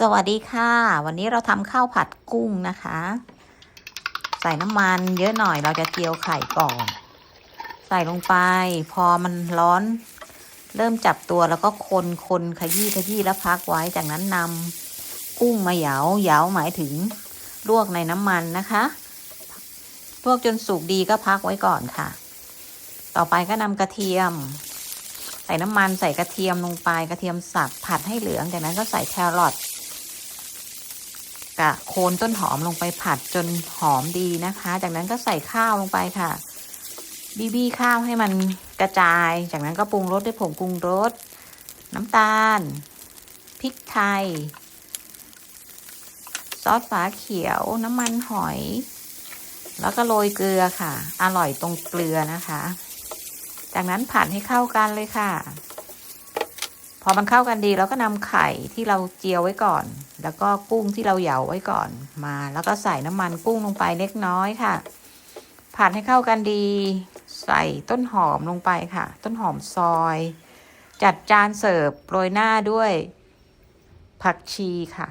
สวัสดีค่ะ วันนี้เราทำข้าวผัดกุ้งนะคะ ใส่น้ำมันเยอะหน่อยเราจะเจียวไข่ก่อน ใส่ลงไป พอมันร้อน เริ่มจับตัวแล้วก็คนคนขยี้ขยี้แล้วพักไว้จากนั้นนำกุ้งมาเหยาเหยาหมายถึงลวกในน้ำมันนะคะลวกจนสุกดีก็พักไว้ก่อนค่ะ ต่อไปก็นำกระเทียม ใส่น้ำมันใส่กระเทียมลงไปกระเทียมสับผัดให้เหลืองจากนั้นก็ใส่แครอท กะโคนต้นหอมลงไปผัดจนหอมดีนะคะ จากนั้นก็ใส่ข้าวลงไปค่ะ บีบี้ข้าวให้มันกระจาย จากนั้นก็ปรุงรสด้วยผงปรุงรส น้ำตาล พริกไทย ซอสฝาเขียว น้ำมันหอย แล้วก็โรยเกลือค่ะ อร่อยตรงเกลือนะคะ จากนั้นผัดให้เข้ากันเลยค่ะ พอมันเข้ากันดีเราก็นำไข่ที่เราเจียวไว้ก่อน แล้วก็กุ้งที่เราเหยาไว้ก่อนมา แล้วก็ใส่น้ำมันกุ้งลงไปเล็กน้อยค่ะ ผัดให้เข้ากันดี ใส่ต้นหอมลงไปค่ะ ต้นหอมซอย จัดจานเสิร์ฟโรยหน้าด้วย ผักชีค่ะ